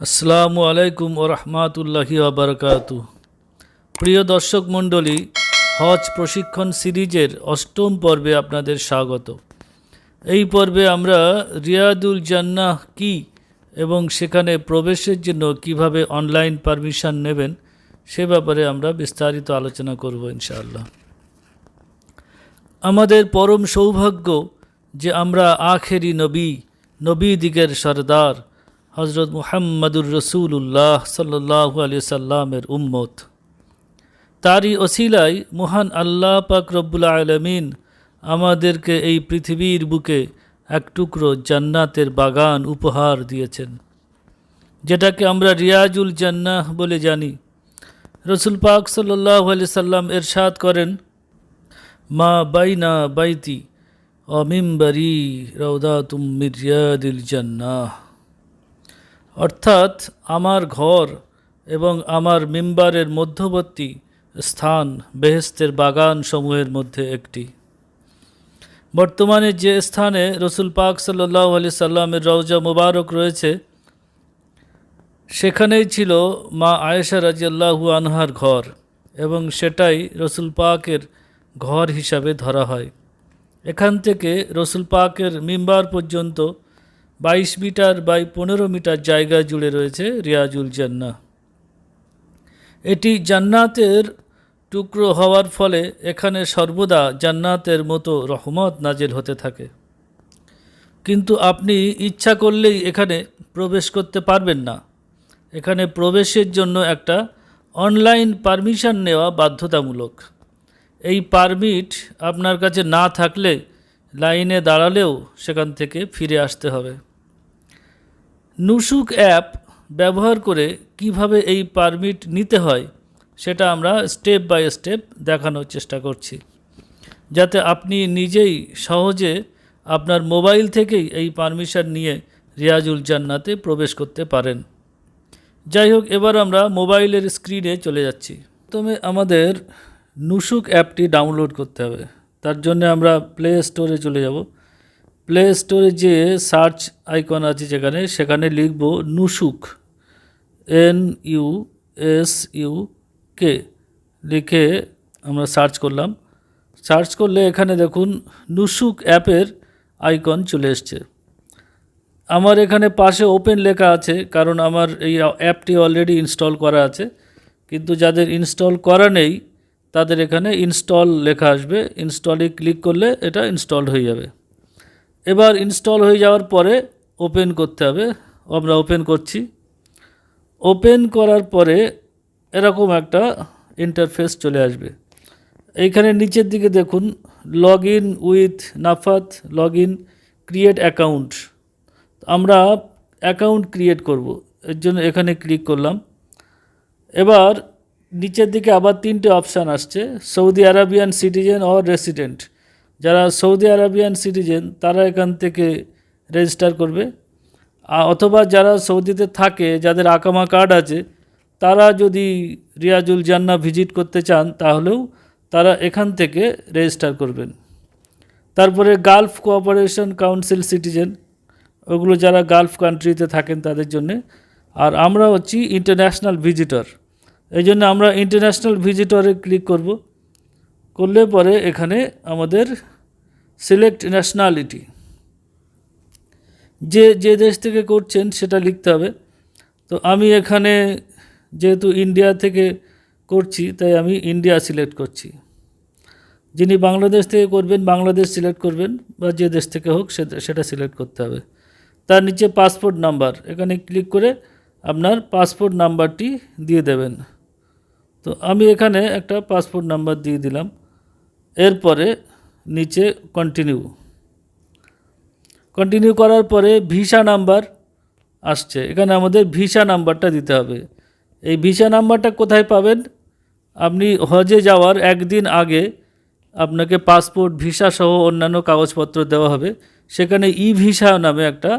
আসসালামু আলাইকুম ও রহমাতুল্লাহি আবরকাতু প্রিয় দর্শক মণ্ডলী, হজ প্রশিক্ষণ সিরিজের অষ্টম পর্বে আপনাদের স্বাগত। এই পর্বে আমরা রিয়াদুল জান্নাহ কি এবং সেখানে প্রবেশের জন্য কীভাবে অনলাইন পারমিশন নেবেন সে ব্যাপারে আমরা বিস্তারিত আলোচনা করব ইনশাআল্লাহ। আমাদের পরম সৌভাগ্য যে আমরা আখেরি নবী নবী দিগের সর্দার হজরত মুহাম্মদুর রসুল্লাহ সাল্লাহ আলি সাল্লামের উম্মত। তারই অসিলায় মহান আল্লাহ পাক রব্বুল আলমিন আমাদেরকে এই পৃথিবীর বুকে এক টুকরো জান্নাতের বাগান উপহার দিয়েছেন, যেটাকে আমরা রিয়াজুল জান্নাহ বলে জানি। রসুল পাক সাল্লাহ আলি সাল্লাম এরশাদ করেন, মা বাইনা বাইতি অমিম্বরি রৌদা তুম মিরিয়াদিল জান্নাহ। অর্থাৎ আমার ঘর এবং আমার মিম্বারের মধ্যবর্তী স্থান বেহেস্তের বাগান সমূহের মধ্যে একটি। বর্তমানে যে স্থানে রসুল পাক সাল্লাহ আলি সাল্লামের রওজা মুবারক রয়েছে, সেখানেই ছিল মা আয়েশা রাজিয়াল্লাহু আনহার ঘর এবং সেটাই রসুল পাকের ঘর হিসাবে ধরা হয়। এখান থেকে রসুল পাকের মিম্বার পর্যন্ত বাইশ মিটার বাই পনেরো মিটার জায়গা জুড়ে রয়েছে রিয়াজুল জান্না এটি জান্নাতের টুকরো হওয়ার ফলে এখানে সর্বদা জান্নাতের মতো রহমত নাজেল হতে থাকে। কিন্তু আপনি ইচ্ছা করলেই এখানে প্রবেশ করতে পারবেন না। এখানে প্রবেশের জন্য একটা অনলাইন পারমিশন নেওয়া বাধ্যতামূলক। এই পারমিট আপনার কাছে না থাকলে লাইনে দাঁড়ালেও সেখান থেকে ফিরে আসতে হবে। নুসুক অ্যাপ ব্যবহার করে কীভাবে এই পারমিট নিতে হয়, সেটা আমরা স্টেপ বাই স্টেপ দেখানোর চেষ্টা করছি। যাতে আপনি নিজেই সহজে আপনার মোবাইল থেকেই এই পারমিশন নিয়ে রিয়াজুল জান্নাতে প্রবেশ করতে পারেন। যাই হোক, এবার আমরা মোবাইলের স্ক্রিনে চলে যাচ্ছি। প্রথমে আমাদের নুসুক অ্যাপটি ডাউনলোড করতে হবে। তার জন্য আমরা প্লে স্টোরে চলে যাব। প্লে স্টোরে যে সার্চ আইকন আছে যেখানে, সেখানে লিখব Nusuk N U S U K লিখে আমরা সার্চ করলাম। সার্চ করলে এখানে দেখুন নুসুক অ্যাপের আইকন চলে এসছে। আমার এখানে পাশে ওপেন লেখা আছে, কারণ আমার এই অ্যাপটি অলরেডি ইনস্টল করা আছে। কিন্তু যাদের ইনস্টল করা নেই, তাদের এখানে ইনস্টল লেখা আসবে। ইনস্টলে ক্লিক করলে এটা ইনস্টল হয়ে যাবে। এবার ইনস্টল হয়ে যাওয়ার পরে ওপেন করতে হবে। আমরা ওপেন করছি। ওপেন করার পরে এরকম একটা ইন্টারফেস চলে আসবে। এইখানে নিচের দিকে দেখুন log in with Nafath log in create account আমরা অ্যাকাউন্ট ক্রিয়েট করব। এর জন্য এখানে ক্লিক করলাম। এবার নিচের দিকে আবার তিনটে অপশান আসছে Saudi Arabian citizen or resident যারা সৌদি আরবিয়ান সিটিজেন, তারা এখান থেকে রেজিস্টার করবে। অথবা যারা সৌদিতে থাকে, যাদের আকামা কার্ড আছে, তারা যদি রিয়াজুল জান্না ভিজিট করতে চান, তাহলেও তারা এখান থেকে রেজিস্টার করবেন। তারপরে গালফ কোঅপারেশন কাউন্সিল সিটিজেন ওগুলো যারা গালফ কান্ট্রিতে থাকেন, তাদের জন্যে। আর আমরা হচ্ছি ইন্টারন্যাশনাল ভিজিটর এই জন্য আমরা ইন্টারন্যাশনাল ভিজিটরে ক্লিক করব। করলে পরে এখানে আমাদের সিলেক্ট ন্যাশনালিটি যে যে দেশ থেকে করছেন সেটা লিখতে হবে। তো আমি এখানে যেহেতু ইন্ডিয়া থেকে করছি, তাই আমি ইন্ডিয়া সিলেক্ট করছি। যিনি বাংলাদেশ থেকে করবেন, বাংলাদেশ সিলেক্ট করবেন, বা যে দেশ থেকে হোক সেটা সিলেক্ট করতে হবে। তার নিচে পাসপোর্ট নাম্বার এখানে ক্লিক করে আপনার পাসপোর্ট নাম্বারটি দিয়ে দেবেন। তো আমি এখানে একটা পাসপোর্ট নাম্বার দিয়ে দিলাম। এরপরে নিচে কন্টিনিউ কন্টিনিউ করার পরে ভিসা নাম্বার আসছে। এখানে আমাদের ভিসা নাম্বারটা দিতে হবে। এই ভিসা নাম্বারটা কোথায় পাবেন? আপনি হজে যাওয়ার একদিন আগে আপনাকে পাসপোর্ট ভিসা সহ অন্যান্য কাগজপত্র দেওয়া হবে। সেখানে ই ভিসা নামে একটা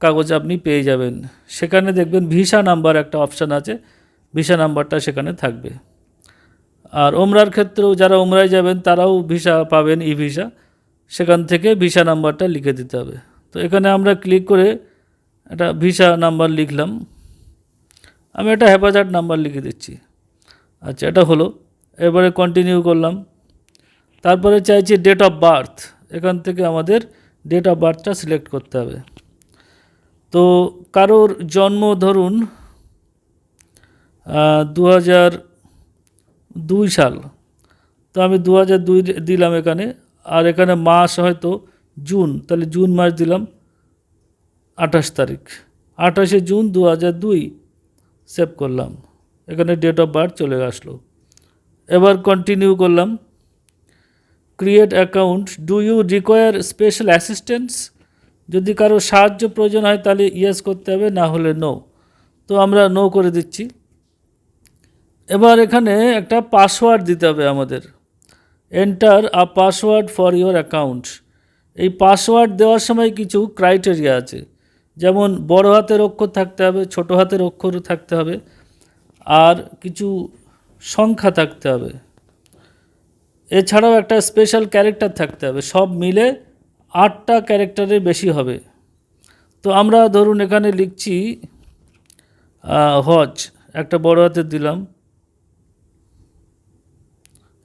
কাগজ আপনি পেয়ে যাবেন। সেখানে দেখবেন ভিসা নাম্বার একটা অপশান আছে। ভিসা নাম্বারটা সেখানে থাকবে। আর ওমরার ক্ষেত্রেও যারা ওমরায় যাবেন, তারাও ভিসা পাবেন, ই ভিসা। সেখান থেকে ভিসা নাম্বারটা লিখে দিতে হবে। তো এখানে আমরা ক্লিক করে একটা ভিসা নাম্বার লিখলাম। আমি একটা হ্যাপাজার্ট নাম্বার লিখে দিচ্ছি। আচ্ছা এটা হলো। এবারে কন্টিনিউ করলাম। তারপরে চাইছি ডেট অফ বার্থ এখান থেকে আমাদের ডেট অফ বার্থটা সিলেক্ট করতে হবে। তো কারোর জন্ম ধরুন দু হাজার দুই সাল। তো আমি দু হাজার দুই দিলাম এখানে, আর এখানে মাস হয়তো জুন, তাহলে জুন মাস দিলাম আঠাশ তারিখ। আঠাশে জুন দু হাজার দুই সেভ করলাম। এখানে ডেট অফ বার্থ চলে আসলো। এবার কন্টিনিউ করলাম। Create account do you require special assistance যদি কারও সাহায্য প্রয়োজন হয় তাহলে ইয়েস করতে হবে, না হলে নো তো আমরা নো করে দিচ্ছি। এবার এখানে একটা পাসওয়ার্ড দিতে হবে আমাদের। Enter a password for your account এই পাসওয়ার্ড দেওয়ার সময় কিছু ক্রাইটেরিয়া আছে। যেমন, বড় হাতের অক্ষর থাকতে হবে, ছোট হাতের অক্ষর থাকতে হবে, আর কিছু সংখ্যা থাকতে হবে। এছাড়াও একটা স্পেশাল ক্যারেক্টার থাকতে হবে, সব মিলে আটটা ক্যারেক্টারের বেশি হবে। তো আমরা ধরুন এখানে লিখছি হজ, একটা বড় হাতের দিলাম।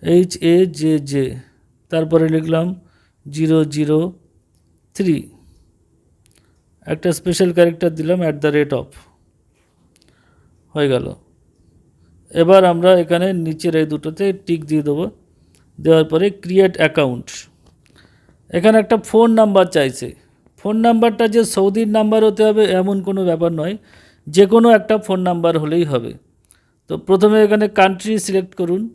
এইচ এ জে জে তারপরে লিখলাম জিরো জিরো থ্রি একটা স্পেশাল ক্যারেক্টার দিলাম অ্যাট দ্য রেট অফ হয়ে গেল। এবার আমরা এখানে নিচের এই দুটোতে টিক দিয়ে দেবো। দেওয়ার পরে ক্রিয়েট অ্যাকাউন্ট এখানে একটা ফোন নাম্বার চাইছে। ফোন নাম্বারটা যে সৌদির নাম্বার হতে হবে এমন কোনো ব্যাপার নয়। যে কোনো একটা ফোন নাম্বার হলেই হবে। তো প্রথমে এখানে কান্ট্রি সিলেক্ট করুন।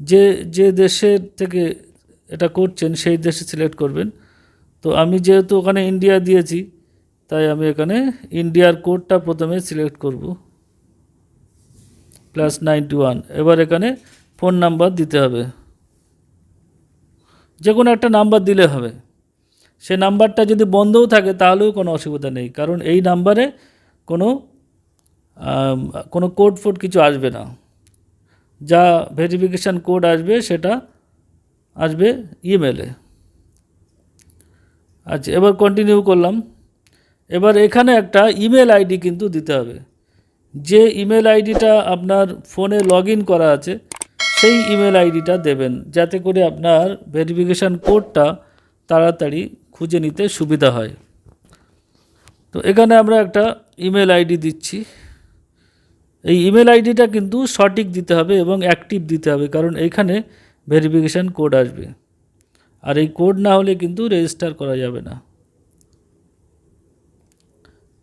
যে যে দেশের থেকে এটা করছেন, সেই দেশে সিলেক্ট করবেন। তো আমি যেহেতু ওখানে ইন্ডিয়া দিয়েছি, তাই আমি এখানে ইন্ডিয়ার কোডটা প্রথমে সিলেক্ট করব। প্লাস নাইনটি ওয়ান এবার এখানে ফোন নাম্বার দিতে হবে। যে কোনো একটা নাম্বার দিলে হবে। সে নাম্বারটা যদি বন্ধও থাকে, তাহলেও কোনো অসুবিধা নেই, কারণ এই নাম্বারে কোনো কোনো কোড ফোড কিছু আসবে না। যা ভেরিফিকেশান কোড আসবে সেটা আসবে ইমেলে আচ্ছা এবার কন্টিনিউ করলাম। এবার এখানে একটা ইমেল আইডি কিন্তু দিতে হবে। যে ইমেল আইডিটা আপনার ফোনে লগ করা আছে, সেই ইমেল আইডিটা দেবেন, যাতে করে আপনার ভেরিফিকেশান কোডটা তাড়াতাড়ি খুঁজে নিতে সুবিধা হয়। তো এখানে আমরা একটা ইমেল আইডি দিচ্ছি। এই ইমেল আইডিটা কিন্তু সঠিক দিতে হবে এবং অ্যাক্টিভ দিতে হবে, কারণ এইখানে ভেরিফিকেশান কোড আসবে। আর এই কোড না হলে কিন্তু রেজিস্টার করা যাবে না।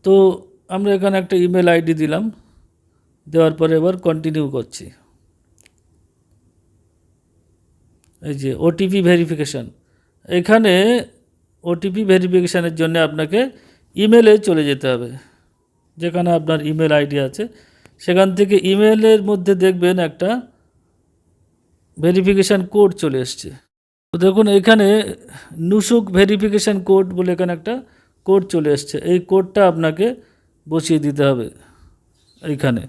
তো আমরা এখানে একটা ইমেল আইডি দিলাম, দেওয়ার পরে এবার কন্টিনিউ করছি। এই যে ওটিপি ভেরিফিকেশান এখানে ওটিপি ভেরিফিকেশানের জন্য আপনাকে ইমেলে চলে যেতে হবে, যেখানে আপনার ইমেল আইডি আছে। সেখান থেকে ইমেলের মধ্যে দেখবেন একটা ভেরিফিকেশান কোড চলে এসছে। তো দেখুন, এখানে নুসুক ভেরিফিকেশান কোড বলে এখানে একটা কোড চলে এসছে। এই কোডটা আপনাকে বসিয়ে দিতে হবে এইখানে।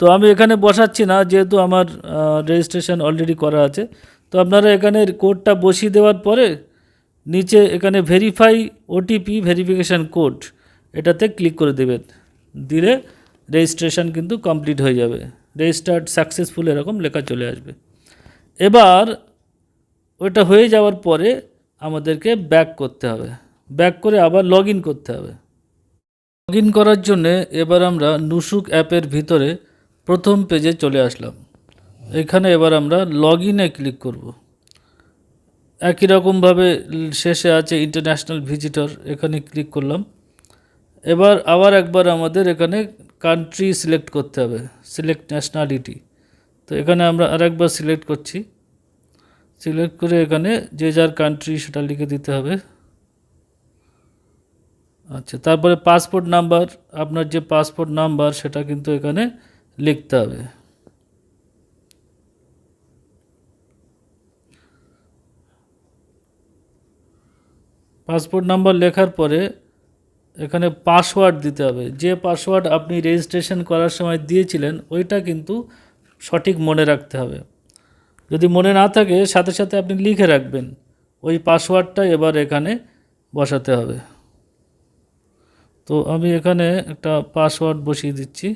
তো আমি এখানে বসাচ্ছি না, যেহেতু আমার রেজিস্ট্রেশন অলরেডি করা আছে। তো আপনারা এখানে কোডটা বসিয়ে দেওয়ার পরে নিচে এখানে ভেরিফাই ওটিপি ভেরিফিকেশান কোড এটাতে ক্লিক করে দেবেন। দিলে রেজিস্ট্রেশন কিন্তু কমপ্লিট হয়ে যাবে। রেজিস্টার্ড সাকসেসফুল এরকম লেখা চলে আসবে। এবার ওটা হয়ে যাওয়ার পরে আমাদেরকে ব্যাক করতে হবে। ব্যাক করে আবার লগ করতে হবে। লগ করার জন্যে এবার আমরা নুসুক অ্যাপের ভিতরে প্রথম পেজে চলে আসলাম। এখানে এবার আমরা লগ ইনে ক্লিক করব। একই রকমভাবে শেষে আছে ইন্টারন্যাশনাল ভিজিটর, এখানে ক্লিক করলাম। এবার আবার একবার আমাদের এখানে কান্ট্রি সিলেক্ট করতে হবে সিলেক্ট ন্যাশনালিটি তো এখানে আমরা আরেকবার সিলেক্ট করছি। সিলেক্ট করে এখানে যে যার কান্ট্রি সেটা লিখে দিতে হবে। আচ্ছা তারপরে পাসপোর্ট নাম্বার আপনার যে পাসপোর্ট নাম্বার সেটা কিন্তু এখানে লিখতে হবে। পাসপোর্ট নাম্বার লেখার পরে এখানে পাসওয়ার্ড দিতে হবে। যে পাসওয়ার্ড আপনি রেজিস্ট্রেশন করার সময় দিয়েছিলেন, ওইটা কিন্তু সঠিক মনে রাখতে হবে। যদি মনে না থাকে, সাথে সাথে আপনি লিখে রাখবেন। ওই পাসওয়ার্ডটা এবার এখানে বসাতে হবে। তো আমি এখানে একটা পাসওয়ার্ড বসিয়ে দিচ্ছি।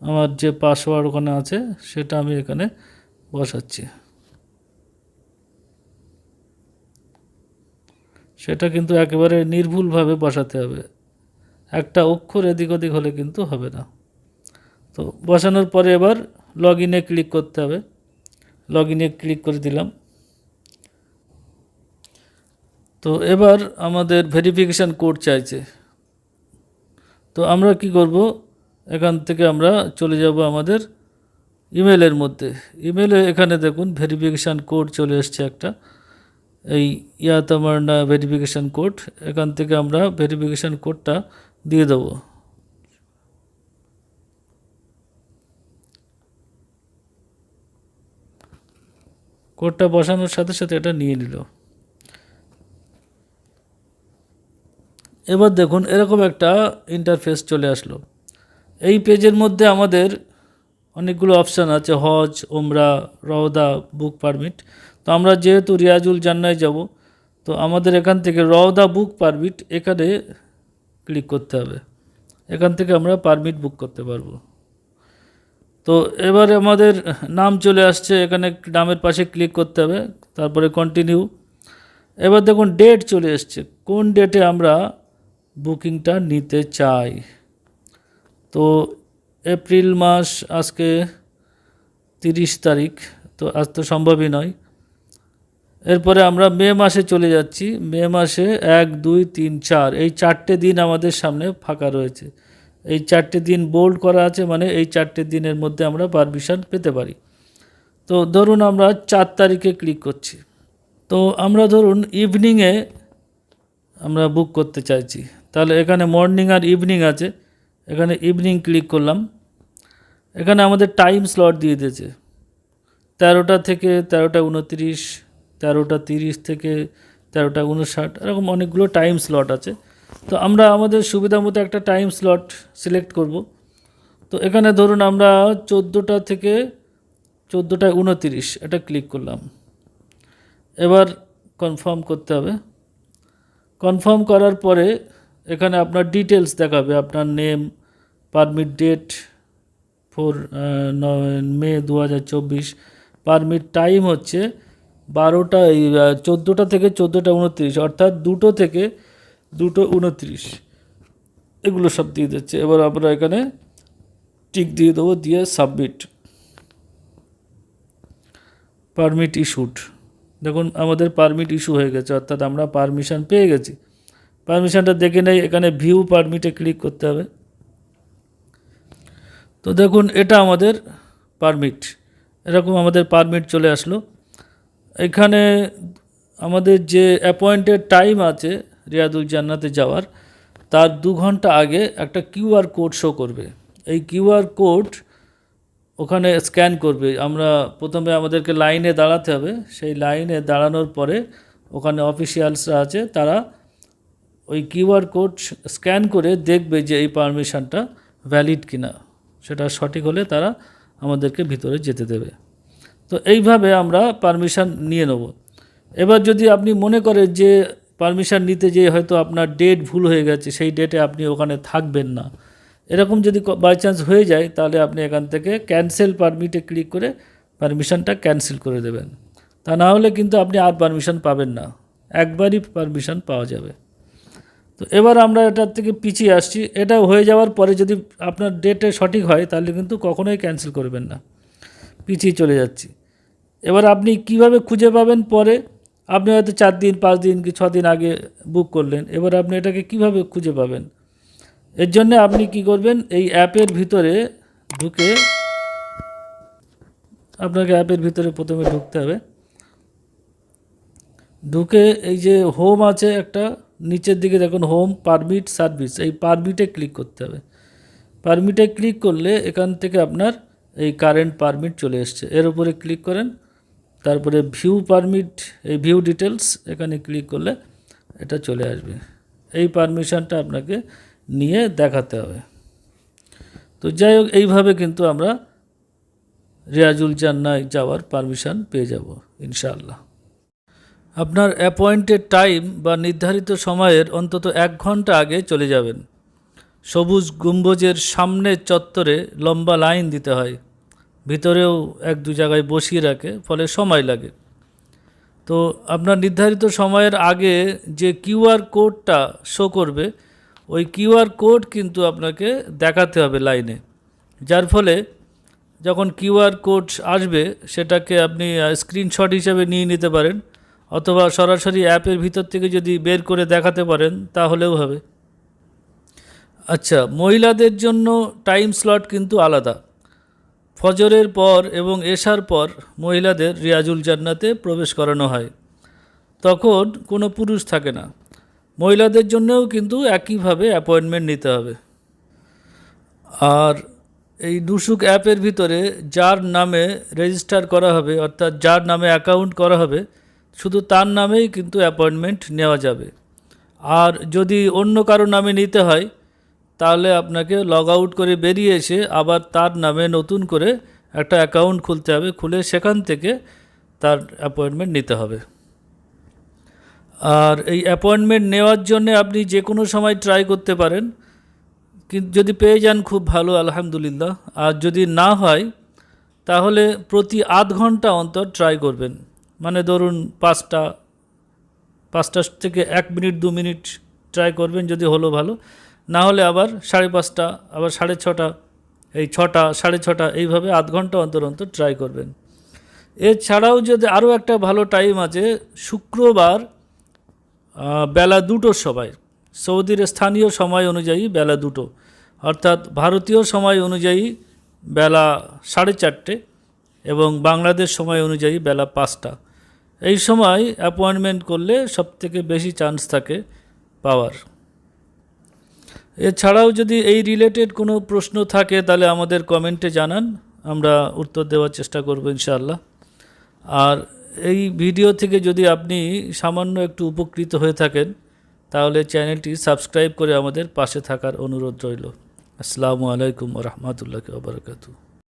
আমার যে পাসওয়ার্ড ওখানে আছে, সেটা আমি এখানে বসাচ্ছি। সেটা কিন্তু একেবারে নির্ভুলভাবে বসাতে হবে। একটা অক্ষর এদিক ওদিক হলে কিন্তু হবে না। তো বসানোর পরে এবার লগ ইনে ক্লিক করতে হবে। লগ ইনে ক্লিক করে দিলাম। তো এবার আমাদের ভেরিফিকেশান কোড চাইছে। তো আমরা কি করব? এখান থেকে আমরা চলে যাব আমাদের ইমেলের মধ্যে। ইমেলে এখানে দেখুন ভেরিফিকেশান কোড চলে এসছে একটা। এই ইয়াত আমার না ভেরিফিকেশান কোড এখান থেকে আমরা ভেরিফিকেশান কোডটা দিয়ে দেবো। কোডটা বসানোর সাথে সাথে এটা নিয়ে নিল। এবার দেখুন, এরকম একটা ইন্টারফেস চলে আসলো। এই পেজের মধ্যে আমাদের অনেকগুলো অপশান আছে, হজ ওমরা রওদা বুক পারমিট তো আমরা যেহেতু রিয়াজুল জান্নায় যাব, তো আমাদের এখান থেকে রওদা বুক পারমিট এখানে ক্লিক করতে হবে। এখান থেকে আমরা পারমিট বুক করতে পারব। তো এবারে আমাদের নাম চলে আসছে, এখানে নামের পাশে ক্লিক করতে হবে, তারপরে কন্টিনিউ এবার দেখুন ডেট চলে এসছে, কোন ডেটে আমরা বুকিংটা নিতে চাই? তো এপ্রিল মাস আজকে তিরিশ তারিখ, তো আজ তো সম্ভবই নয়। এরপরে আমরা মে মাসে চলে যাচ্ছি। মে মাসে এক, দুই, তিন, চার। এই চারটে দিন আমাদের সামনে ফাঁকা রয়েছে। এই চারটে দিন বোল্ড করা আছে মানে এই চারটে দিনের মধ্যে আমরা পারমিশন পেতে পারি। তো ধরুন আমরা চার তারিখে ক্লিক করছি। তো আমরা ধরুন ইভিনিংয়ে আমরা বুক করতে চাইছি। তাহলে এখানে মর্নিং আর ইভিনিং আছে। এখানে ইভিনিং ক্লিক করলাম। এখানে আমাদের টাইম স্লট দিয়ে দিয়েছে। তেরোটা থেকে তেরোটা উনতিরিশ তেরোটা তিরিশ থেকে তেরোটা উনষাট, এরকম অনেকগুলো টাইম স্লট আছে। তো আমরা আমাদের সুবিধা মতো একটা টাইম স্লট সিলেক্ট করব। তো এখানে ধরুন আমরা চোদ্দোটা থেকে চোদ্দোটা উনতিরিশ, এটা ক্লিক করলাম। এবার কনফার্ম করতে হবে। কনফার্ম করার পরে এখানে আপনার ডিটেলস দেখাবে, আপনার name permit date four May, দু হাজার চব্বিশ। পারমিট টাইম হচ্ছে বারোটা, এই চোদ্দোটা থেকে চোদ্দোটা উনত্রিশ, অর্থাৎ দুটো থেকে দুটো উনত্রিশ। এগুলো সব দিয়ে দিচ্ছে। এবার আমরা এখানে টিক দিয়ে দেবো, দিয়ে সাবমিট পারমিট ইস্যুড দেখুন, আমাদের পারমিট ইস্যু হয়ে গেছে, অর্থাৎ আমরা পারমিশন পেয়ে গেছি। পারমিশনটা দেখে নেই, এখানে ভিউ পারমিটে ক্লিক করতে হবে। তো দেখুন, এটা আমাদের পারমিট এরকম আমাদের পারমিট চলে আসলো। এখানে আমাদের যে অ্যাপয়েন্টেড টাইম আছে রিয়াদুল জান্নাতে যাওয়ার, তার দু ঘণ্টা আগে একটা কিউআর কোড শো করবে। এই কিউআর কোড ওখানে স্ক্যান করবে। আমরা প্রথমে আমাদেরকে লাইনে দাঁড়াতে হবে। সেই লাইনে দাঁড়ানোর পরে ওখানে অফিসিয়ালসরা আছে, তারা ওই কিউআর কোড স্ক্যান করে দেখবে যে এই পারমিশনটা ভ্যালিড কিনা। সেটা সঠিক হলে তারা আমাদেরকে ভিতরে যেতে দেবে। তো এইভাবে আমরা পারমিশন নিয়ে নেব। এবার যদি আপনি মনে করেন যে পারমিশন নিতে যেয়ে হয়তো আপনার ডেট ভুল হয়ে গেছে, সেই ডেটে আপনি ওখানে থাকবেন না। এরকম যদি বাই চান্স হয়ে যায়, তাহলে আপনি এখান থেকে ক্যান্সেল পারমিটে ক্লিক করে পারমিশনটা ক্যান্সেল করে দেবেন। তা না হলে কিন্তু আপনি আর পারমিশন পাবেন না। একবারই পারমিশন পাওয়া যাবে। তো এবার আমরা এটার থেকে পিছিয়ে আসছি। এটা হয়ে যাওয়ার পরে যদি আপনার ডেটে সঠিক হয়, তাহলে কিন্তু কখনোই ক্যান্সেল করবেন না। পিছিয়ে চলে যাচ্ছি। এবার আপনি কীভাবে খুঁজে পাবেন পরে? আপনি হয়তো চার দিন, পাঁচ দিন কি ছ দিন আগে বুক করলেন। এবার আপনি এটাকে কীভাবে খুঁজে পাবেন? এর জন্য আপনি কি করবেন? এই অ্যাপের ভিতরে ঢুকে আপনাকে অ্যাপের ভিতরে প্রথমে ঢুকতে হবে। ঢুকে এই যে হোম আছে একটা, নিচের দিকে দেখুন হোম পারমিট সার্ভিস এই পারমিটে ক্লিক করতে হবে। পারমিটে ক্লিক করলে এখান থেকে আপনার এই কারেন্ট পারমিট চলে এসছে। এর উপরে ক্লিক করেন, তারপরে ভিউ পারমিট এই ভিউ ডিটেলস এখানে ক্লিক করলে এটা চলে আসবে। এই পারমিশনটা আপনাকে নিয়ে দেখাতে হবে। তো যাই হোক, এইভাবে কিন্তু আমরা রিয়াজুল জান্নায় যাওয়ার পারমিশন পেয়ে যাব, ইনশাআল্লাহ। আপনার অ্যাপয়েন্টেড টাইম বা নির্ধারিত সময়ের অন্তত এক ঘণ্টা আগে চলে যাবেন। সবুজ গম্বুজের সামনের চত্বরে লম্বা লাইন দিতে হয়। ভিতরেও এক দু জায়গায় বসিয়ে রাখে, ফলে সময় লাগে। তো আপনার নির্ধারিত সময়ের আগে যে কিউআর কোডটা শো করবে, ওই কিউআর কোড কিন্তু আপনাকে দেখাতে হবে লাইনে। যার ফলে যখন কিউআর কোড আসবে, সেটাকে আপনি স্ক্রিনশট হিসেবে নিয়ে নিতে পারেন, অথবা সরাসরি অ্যাপের ভিতর থেকে যদি বের করে দেখাতে পারেন, তাহলেও হবে। আচ্ছা মহিলাদের জন্য টাইম স্লট কিন্তু আলাদা। ফজরের পর এবং এশার পর মহিলাদের রিয়াজুল জান্নাতে প্রবেশ করানো হয়। তখন কোনো পুরুষ থাকে না। মহিলাদের জন্যেও কিন্তু একইভাবে অ্যাপয়েন্টমেন্ট নিতে হবে। আর এই দুসুক অ্যাপের ভিতরে যার নামে রেজিস্টার করা হবে, অর্থাৎ যার নামে অ্যাকাউন্ট করা হবে, শুধু তার নামেই কিন্তু অ্যাপয়েন্টমেন্ট নেওয়া যাবে। আর যদি অন্য কারও নামে নিতে হয় তাহলে আপনাকে লগ আউট করে বেরিয়ে এসে আবার তার নামে নতুন করে একটা অ্যাকাউন্ট খুলতে হবে, খুলে সেখান থেকে তার অ্যাপয়েন্টমেন্ট নিতে হবে। আর এই অ্যাপয়েন্টমেন্ট নেওয়ার জন্য আপনি যে কোনো সময় ট্রাই করতে পারেন। কিন্তু যদি পেয়ে যান খুব ভালো, আলহামদুলিল্লাহ। আর যদি না হয়, তাহলে প্রতি আধ ঘণ্টা অন্তর ট্রাই করবেন। মানে ধরুন পাঁচটা পাঁচটা থেকে এক মিনিট, দু মিনিট ট্রাই করবেন যদি হলো ভালো। না হলে আবার সাড়ে পাঁচটা, আবার সাড়ে ছটা, এই ছটা, সাড়ে ছটা, এইভাবে আধ ঘণ্টা অন্তর অন্তর ট্রাই করবেন। এছাড়াও যদি আরও একটা ভালো টাইম আছে, শুক্রবার বেলা দুটোর সময় সৌদির স্থানীয় সময় অনুযায়ী বেলা দুটো, অর্থাৎ ভারতীয় সময় অনুযায়ী বেলা সাড়ে চারটে এবং বাংলাদেশ সময় অনুযায়ী বেলা পাঁচটা। এই সময় অ্যাপয়েন্টমেন্ট করলে সবথেকে বেশি চান্স থাকে পাওয়ার এছাড়াও যদি এই রিলেটেড কোনো প্রশ্ন থাকে, তাহলে আমাদের কমেন্টে জানান। আমরা উত্তর দেওয়ার চেষ্টা করব ইনশাআল্লাহ। আর এই ভিডিও থেকে যদি আপনি সামান্য একটু উপকৃত হয়ে থাকেন, তাহলে চ্যানেলটি সাবস্ক্রাইব করে আমাদের পাশে থাকার অনুরোধ রইল। আসসালামু আলাইকুম রহমতুল্লাহ বারকাতু